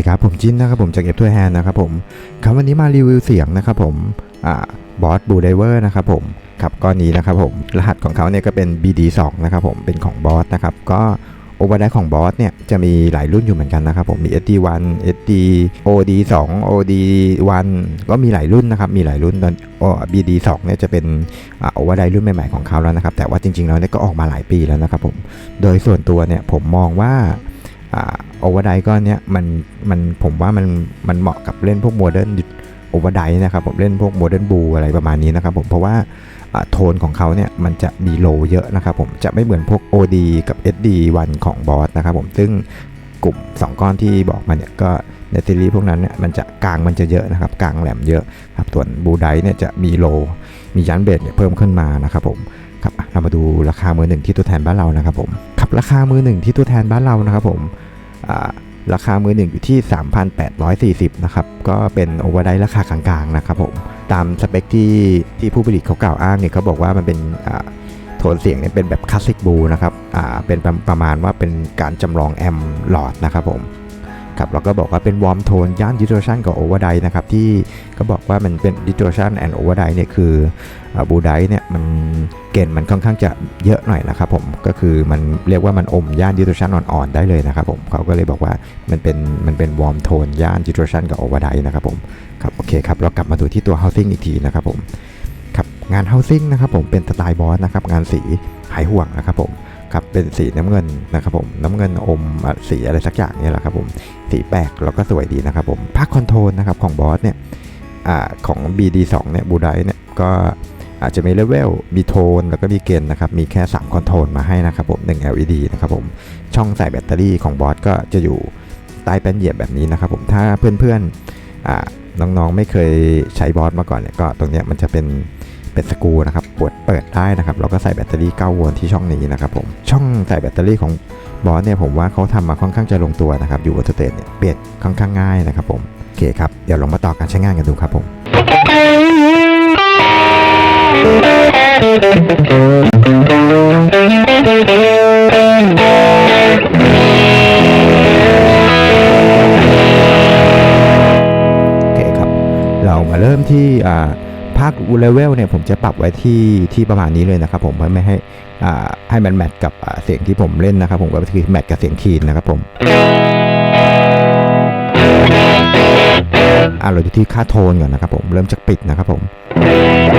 ดีครับผมจินนะครับผมจากเอฟทัวร์แฮนนะครับผมครับวันนี้มารีวิวเสียงนะครับผมอ่าบอสบูไดเวอร์นะครับผมครับก้อนนี้นะครับผมรหัสของเขาเนี่ยก็เป็น BD2 นะครับผมเป็นของบอสนะครับก็โอเวอร์ไดของบอสเนี่ยจะมีหลายรุ่นอยู่เหมือนกันนะครับผมมี SD1 SD OD2 OD1 ก็มีหลายรุ่นนะครับมีหลายรุ่นตอน BD2 เนี่ยจะเป็นโอเวอร์ไดรุ่นใหม่ๆของเขาแล้วนะครับแต่ว่าจริงๆแล้วเนี่ยก็ออกมาหลายปีแล้วนะครับผมโดยส่วนตัวเนี่ยผมมองว่า โอเวอร์ไดก็เนี้ยมันมันผมว่ามันมันเหมาะกับเล่นพวกโมเดิร์นโอเวอร์ไดนะครับผมเล่นพวกโมเดิร์นบูอะไรประมาณนี้นะครับผมเพราะว่าโทนของเขาเนี่ยมันจะมีโลเยอะนะครับผมจะไม่เหมือนพวก OD กับ SD1 ของบอสนะครับผมซึ่งกลุ่ม 2 ก้อนที่บอกมาเนี่ยก็ในซีรีส์พวกนั้นเนี่ยมันจะกลางมันจะเยอะนะครับกลางแหลมเยอะครับส่วนบูไดเนี่ยจะมีโล มียันเบสเนี่ยเพิ่มขึ้นมานะครับผมครับเรามาดูราคามือหนึ่งที่ตัวแทนบ้านเรานะครับผมครับราคามือหนึ่งที่ตัวแทนบ้านเรานะครับผม ราคามือหนึ่งอยู่ที่ 3,840 นะครับ ก็เป็นโอเวอร์ไดราคากลางๆ นะครับผม ตามสเปคที่ที่ผู้ผลิตเขากล่าวอ้างเนี่ยเขาบอกว่ามันเป็นโทนเสียงเนี่ยเป็นแบบคลาสสิกบูนะครับ เป็นประประมาณว่าเป็นการจำลองแอมหลอดนะครับผม ครับเราก็บอกว่าเป็นวอร์มโทนย่านดิสโทชันกับโอเวอร์ไดนะครับที่เขาบอกว่ามันเป็นดิสโทชันแอนด์โอเวอร์ไดเนี่ยคือบูไดเนี่ยมันเกณฑ์มันค่อนข้างจะเยอะหน่อยนะครับผมก็คือมันเรียกว่ามันอมย่านดิสโทชันอ่อนๆได้เลยนะครับผมเขาก็เลยบอกว่ามันเป็นมันเป็นวอร์มโทนย่านดิสโทชันกับโอเวอร์ไดนะครับผมครับโอเคครับเรากลับมาดูที่ตัว housing อีกทีนะครับผมครับงาน housing นะครับผมเป็นสไตล์บอสนะครับงานสีหายห่วงนะครับผม ครับเป็นสีน้ำเงินนะครับผมน้ำเงินอมสีอะไรสักอย่างเนี่ยแหละครับผมสีแปลกแล้วก็สวยดีนะครับผมภาคคอนโทรลนะครับของบอสเนี่ยอของ BD2 เนี่ยบูไดเนี่ยก็อาจจะมีเลเวล มีโทน แล้วก็มีเกณฑ์นะครับ มีแค่ 3 คอนโทรลมาให้นะครับผม 1 LED นะครับผม ช่องใส่แบตเตอรี่ของบอสก็จะอยู่ใต้แป้นเหยียบแบบนี้นะครับผม ถ้าเพื่อนๆน้องๆ ไม่เคยใช้บอสมาก่อนเนี่ย ก็ตรงเนี้ยมันจะเป็น เป็นสกูนะครับปวดเปิดได้นะครับแล้วก็ใส่แบตเตอรี่9โวลต์ที่ช่องนี้นะครับผมช่องใส่แบตเตอรี่ของบอสเนี่ยผมว่าเขาทำมาค่อนข้างจะลงตัวนะครับอยู่บนสเตจเนี่ยเปลี่ยนค่อนข้างง่ายนะครับผมโอเคครับเดี๋ยวลองมาต่อการใช้งานกันดูครับผมโอเคครับ เรามาเริ่มที่อ่า ภาคเลเวลเนี่ยผมจะปรับไว้ที่ที่ประมาณนี้เลยนะครับผมเพื่อไม่ให้อ่าให้มันแมทกับเสียงที่ผมเล่นนะครับ ผมก็คือแมทกับเสียงคีนนะครับผมอ่าเราดูที่ค่าโทนก่อนนะครับผมเริ่มจากปิดนะครับผมค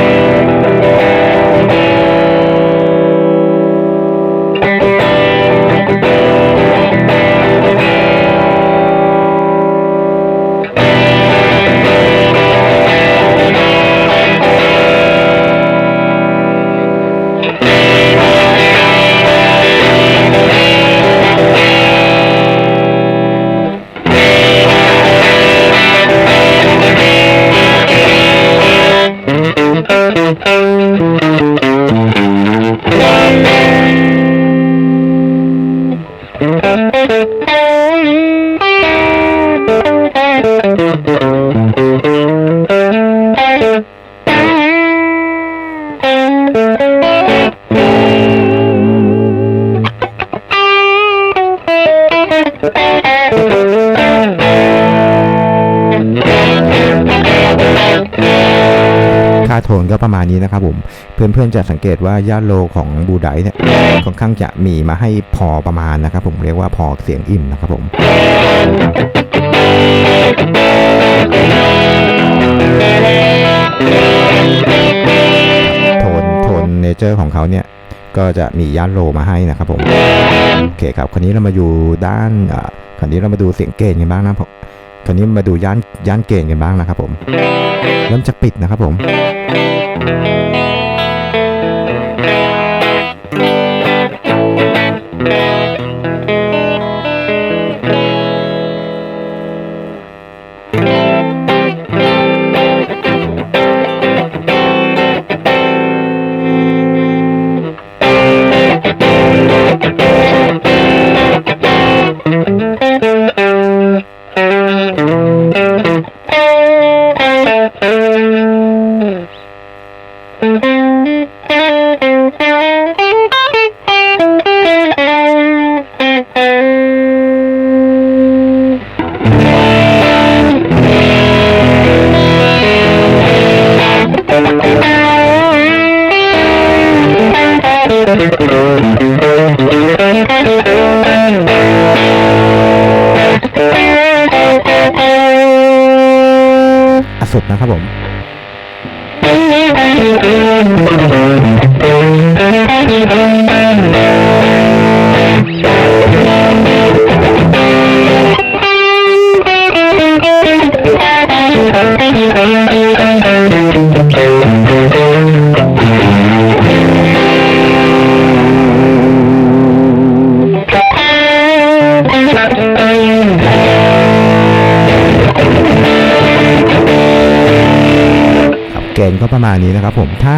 ่า ก็ประมาณนี้นะครับผม เพื่อนๆจะสังเกตว่าย่าโลของบูไดเนี่ยค่อนข้างจะมีมาให้พอประมาณนะครับ ผมเรียกว่าพอเสียงอิ่มนะครับผมโทนโทนเนเจอร์ของเขาเนี่ยก็จะมีย่านโลมาให้นะครับผมโอเคครับคราวนี้เรามาอยู่ด้านอ่าคราวนี้เรามาดูเสียงเกณฑ์กันบ้างนะผมคราวนี้มาดูย่านย่านเกณฑ์กันบ้างนะครับผมเริ่มจากปิดนะครับผม Thank you. อสุดนะครับผม บเกณฑ์ก็ประมาณนี้นะครับผมถ้า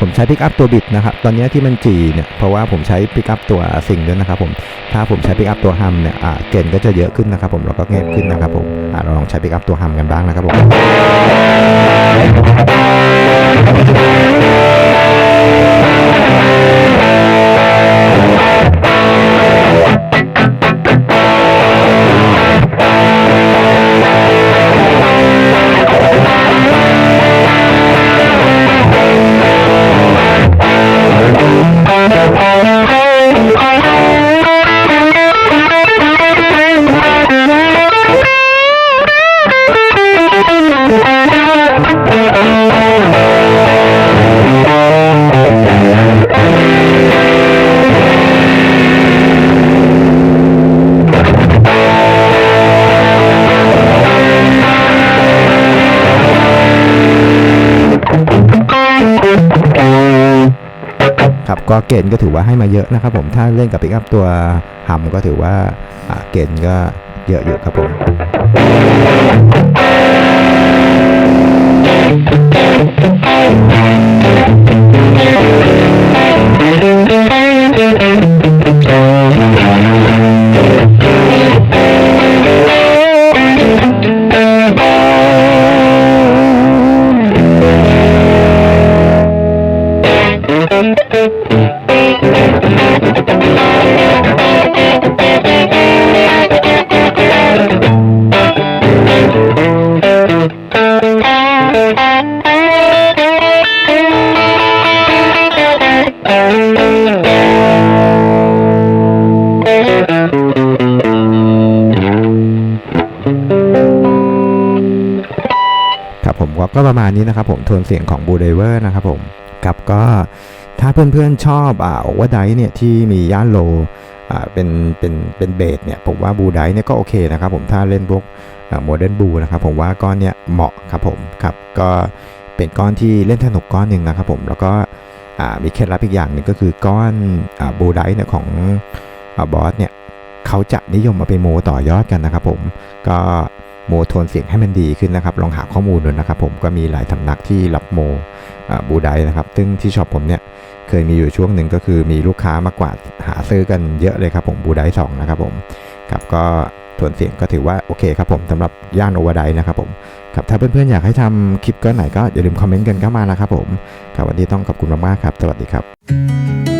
ผมใช้พิกอัพตัวบิดนะครับตอนนี้ที่มันจีเนี่ยเพราะว่าผมใช้พิกอัพตัวสิ่งด้วยนะครับผมถ้าผมใช้พิกอัพตัวฮัมเนี่ยเกณฑ์ก็จะเยอะขึ้นนะครับผมแล้วก็เงียบขึ้นนะครับผมเราลองใช้พิกอัพตัวฮัมกันบ้างนะครับผม ก็เกณฑ์ก็ถือว่าให้มาเยอะนะครับผมถ้าเล่นกับปิกอัพตัวหัมก็ถือว่าอ่าเกณฑ์ก็เยอะอยู่ครับผม ครับผมก็ประมาณนี้นะครับผมโทนเสียงของบูเดเวอร์นะครับผมครับก็ถ้าเพื่อนๆชอบอ่าโอเวอร์ไดเนี่ยที่มีย่านโลอ่าเป็นเป็นเป็นเบสเนี่ยผมว่าบูไดเนี่ยก็โอเคนะครับผมถ้าเล่นพวกโมเดิร์นบูนะครับผมว่าก้อนเนี่ยเหมาะครับผมครับก็เป็นก้อนที่เล่นสนุกก้อนหนึ่งนะครับผมแล้วก็ มีเคล็ดลับอีกอย่างหนึ่งก็คือก้อนบูไดเนี่ยของอบอสเนี่ยเขาจะนิยมมาเป็นโมต่อยอดกันนะครับผมก็โมโทนเสียงให้มันดีขึ้นนะครับ ลองหาข้อมูลดูนะครับผมก็มีหลายสำนักที่รับโมบูไดนะครับ ซึ่งที่ช็อปผมเนี่ย เคยมีอยู่ช่วงหนึ่งก็คือมีลูกค้ามากว่าหาซื้อกันเยอะเลยครับผมบูไดสองนะครับผมครับก็ทวนเสียงก็ถือว่าโอเคครับผมสำหรับย่านโอเวอร์ไดนะครับผมครับถ้าเพื่อนๆอยากให้ทำคลิปก็ไหนก็อย่าลืมคอมเมนต์กันเข้ามานะครับผมครับวันนี้ต้องขอบคุณมากๆครับ สวัสดีครับ